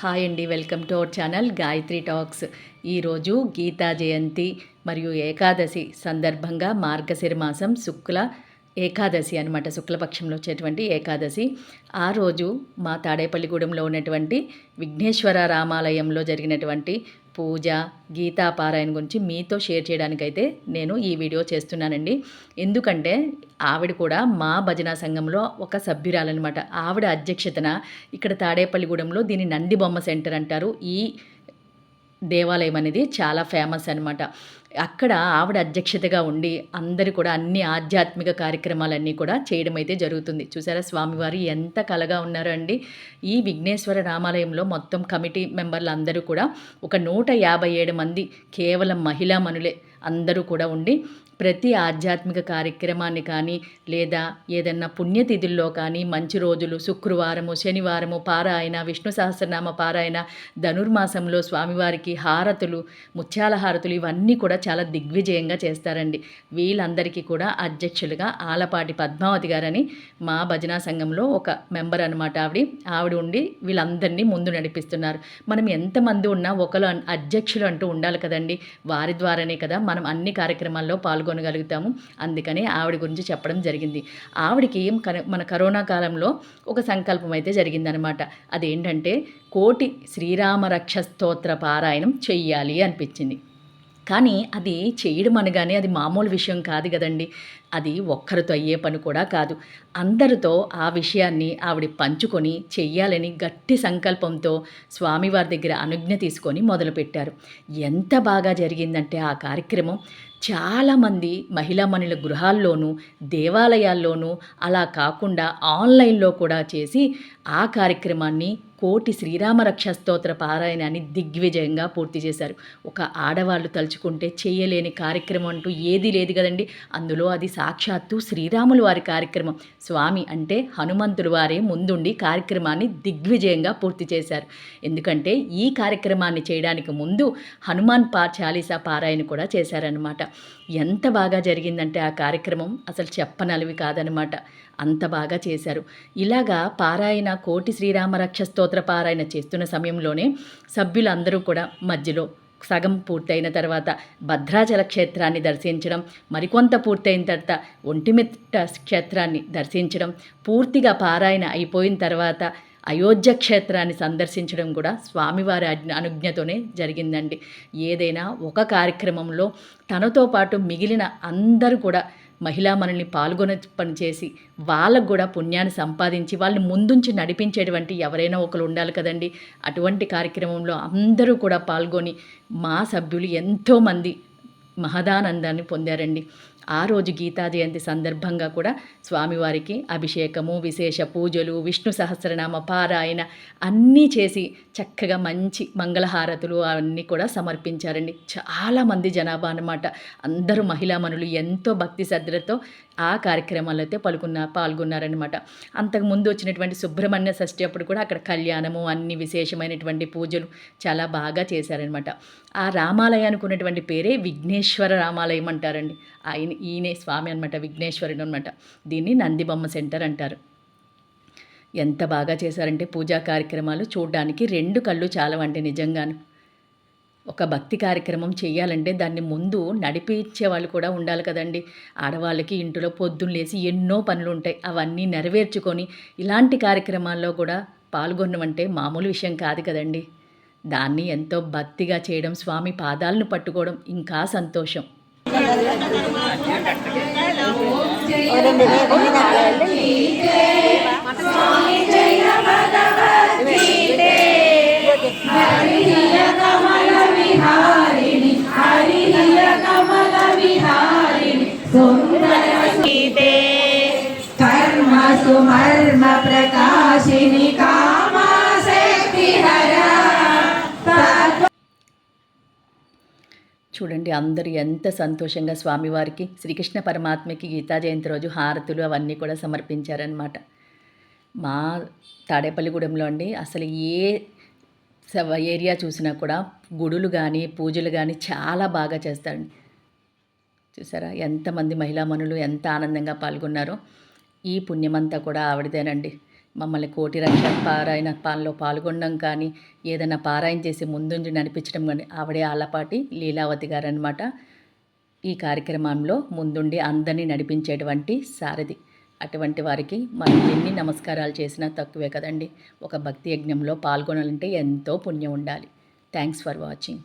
Hi అండి welcome to our channel Gayatri talks. ఈరోజు గీతా జయంతి మరియు ఏకాదశి సందర్భంగా మార్గశిర మాసం శుక్ల ఏకాదశి అనమాట శుక్లపక్షంలో వచ్చేటువంటి ఏకాదశి. ఆ రోజు మా తాడేపల్లిగూడెంలో ఉన్నటువంటి విఘ్నేశ్వర రామాలయంలో జరిగినటువంటి పూజ గీతాపారాయణ గురించి మీతో షేర్ చేయడానికైతే నేను ఈ వీడియో చేస్తున్నానండి. ఎందుకంటే ఆవిడ కూడా మా భజనా సంఘంలో ఒక సభ్యురాలన్నమాట. ఆవిడ అధ్యక్షతన ఇక్కడ తాడేపల్లిగూడెంలో దీన్ని నంది బొమ్మ సెంటర్ అంటారు. ఈ దేవాలయం అనేది చాలా ఫేమస్ అనమాట అక్కడ ఆవిడ అధ్యక్షతగా ఉండి అందరూ కూడా అన్ని ఆధ్యాత్మిక కార్యక్రమాలన్నీ కూడా చేయడం అయితే జరుగుతుంది. చూసారా స్వామివారు ఎంత కలగా ఉన్నారో అండి. ఈ విఘ్నేశ్వర రామాలయంలో మొత్తం కమిటీ మెంబర్లు అందరూ కూడా ఒక నూట యాభై ఏడు మంది కేవలం మహిళా మనులే అందరూ కూడా ఉండి ప్రతి ఆధ్యాత్మిక కార్యక్రమాన్ని కానీ లేదా ఏదన్నా పుణ్యతిథుల్లో కానీ మంచి రోజులు శుక్రవారము శనివారము పారాయణ విష్ణు సహస్రనామ పారాయణ ధనుర్మాసంలో స్వామివారికి హారతులు ముత్యాల హారతులు ఇవన్నీ కూడా చాలా దిగ్విజయంగా చేస్తారండి. వీళ్ళందరికీ కూడా అధ్యక్షులుగా ఆలపాటి పద్మావతి గారని మా భజనా సంఘంలో ఒక మెంబర్ అనమాట ఆవిడ. ఆవిడ ఉండి వీళ్ళందరినీ ముందు నడిపిస్తున్నారు. మనం ఎంతమంది ఉన్నా ఒకరు అధ్యక్షులు అంటూ ఉండాలి కదండి. వారి ద్వారానే కదా మనం అన్ని కార్యక్రమాల్లో పాల్గొనగలుగుతాము అందుకని ఆవిడ గురించి చెప్పడం జరిగింది. ఆవిడకి మన కరోనా కాలంలో ఒక సంకల్పం అయితే జరిగిందనమాట. అదేంటంటే కోటి శ్రీరామ రక్ష స్తోత్ర పారాయణం చెయ్యాలి అనిపించింది. కానీ అది చేయడం అనగానే అది మామూలు విషయం కాదు కదండి. అది ఒక్కరితో అయ్యే పని కూడా కాదు. అందరితో ఆ విషయాన్ని ఆవిడ పంచుకొని చెయ్యాలని గట్టి సంకల్పంతో స్వామివారి దగ్గర అనుజ్ఞ తీసుకొని మొదలుపెట్టారు. ఎంత బాగా జరిగిందంటే ఆ కార్యక్రమం. చాలామంది మహిళామణుల గృహాల్లోనూ దేవాలయాల్లోనూ అలా కాకుండా ఆన్లైన్లో కూడా చేసి ఆ కార్యక్రమాన్ని కోటి శ్రీరామరక్ష స్తోత్ర పారాయణాన్ని దిగ్విజయంగా పూర్తి చేశారు. ఒక ఆడవాళ్ళు తలుచుకుంటే చేయలేని కార్యక్రమం అంటూ ఏది లేదు కదండి. అందులో అది సాక్షాత్తు శ్రీరాములు వారి కార్యక్రమం. స్వామి అంటే హనుమంతుడు వారే ముందుండి కార్యక్రమాన్ని దిగ్విజయంగా పూర్తి చేశారు. ఎందుకంటే ఈ కార్యక్రమాన్ని చేయడానికి ముందు హనుమాన్ పా చాలీసా పారాయణ కూడా చేశారనమాట ఎంత బాగా జరిగిందంటే ఆ కార్యక్రమం అసలు చెప్పనలివి కాదనమాట అంత బాగా చేశారు. ఇలాగా పారాయణ కోటి శ్రీరామరక్ష స్తోత్ర పారాయణ చేస్తున్న సమయంలోనే సభ్యులందరూ కూడా మధ్యలో సగం పూర్తయిన తర్వాత భద్రాచల క్షేత్రాన్ని దర్శించడం మరికొంత పూర్తయిన తర్వాత ఒంటిమిట్ట క్షేత్రాన్ని దర్శించడం పూర్తిగా పారాయణ అయిపోయిన తర్వాత అయోధ్య క్షేత్రాన్ని సందర్శించడం కూడా స్వామివారి అనుజ్ఞతోనే జరిగిందండి. ఏదైనా ఒక కార్యక్రమంలో తనతో పాటు మిగిలిన అందరూ కూడా మహిళా మనల్ని పాల్గొన పనిచేసి వాళ్ళకు కూడా పుణ్యాన్ని సంపాదించి వాళ్ళని ముందుంచి నడిపించేటువంటి ఎవరైనా ఒకరు ఉండాలి కదండి. అటువంటి కార్యక్రమంలో అందరూ కూడా పాల్గొని మా సభ్యులు ఎంతోమంది మహదానందాన్ని పొందారండి. ఆ రోజు గీతా జయంతి సందర్భంగా కూడా స్వామివారికి అభిషేకము విశేష పూజలు విష్ణు సహస్రనామ పారాయణ అన్నీ చేసి చక్కగా మంచి మంగళహారతులు అవన్నీ కూడా సమర్పించారండి. చాలామంది జనాభా అనమాట అందరూ మహిళామణులు ఎంతో భక్తి శ్రద్ధలతో ఆ కార్యక్రమాల్లో అయితే పలుకున్న పాల్గొన్నారనమాట అంతకుముందు వచ్చినటువంటి సుబ్రహ్మణ్య షష్ఠి అప్పుడు కూడా అక్కడ కళ్యాణము అన్ని విశేషమైనటువంటి పూజలు చాలా బాగా చేశారనమాట ఆ రామాలయానికి ఉన్నటువంటి పేరే విఘ్నేశ్వర రామాలయం అంటారండి. ఆయన ఈయనే స్వామి అనమాట విఘ్నేశ్వరుడు అనమాట దీన్ని నందిబొమ్మ సెంటర్ అంటారు. ఎంత బాగా చేశారంటే పూజా కార్యక్రమాలు చూడడానికి రెండు కళ్ళు చాలవండి నిజంగాను. ఒక భక్తి కార్యక్రమం చేయాలంటే దాన్ని ముందు నడిపించే వాళ్ళు కూడా ఉండాలి కదండి. ఆడవాళ్ళకి ఇంట్లో పొద్దున్న లేచి ఎన్నో పనులు ఉంటాయి. అవన్నీ నెరవేర్చుకొని ఇలాంటి కార్యక్రమాల్లో కూడా పాల్గొనమంటే మామూలు విషయం కాదు కదండి. దాన్ని ఎంతో భక్తిగా చేయడం స్వామి పాదాలను పట్టుకోవడం ఇంకా సంతోషం. విహారిణి కర్మ ప్రకాశిని కామాశక్తి చూడండి అందరూ ఎంత సంతోషంగా స్వామివారికి శ్రీకృష్ణ పరమాత్మకి గీతా జయంతి రోజు హారతులు అవన్నీ కూడా సమర్పించారనమాట మా తాడేపల్లిగూడెంలో అండి అసలు ఏ ఏరియా చూసినా కూడా గుడులు కానీ పూజలు కానీ చాలా బాగా చేస్తారండి. చూసారా ఎంతమంది మహిళామణులు ఎంత ఆనందంగా పాల్గొన్నారో. ఈ పుణ్యమంతా కూడా ఆవిడదేనండి. మమ్మల్ని కోటి రక్షణ పారాయణ పాలలో పాల్గొనడం కానీ ఏదైనా పారాయణ చేసి ముందుండి నడిపించడం కానీ ఆవిడే ఆలపాటి లీలావతి గారు అనమాట ఈ కార్యక్రమంలో ముందుండి అందరినీ నడిపించేటువంటి సారథి. అటువంటి వారికి మనం ఎన్ని నమస్కారాలు చేసినా తక్కువే కదండి. ఒక భక్తి యజ్ఞంలో పాల్గొనాలంటే ఎంతో పుణ్యం ఉండాలి. Thanks for watching.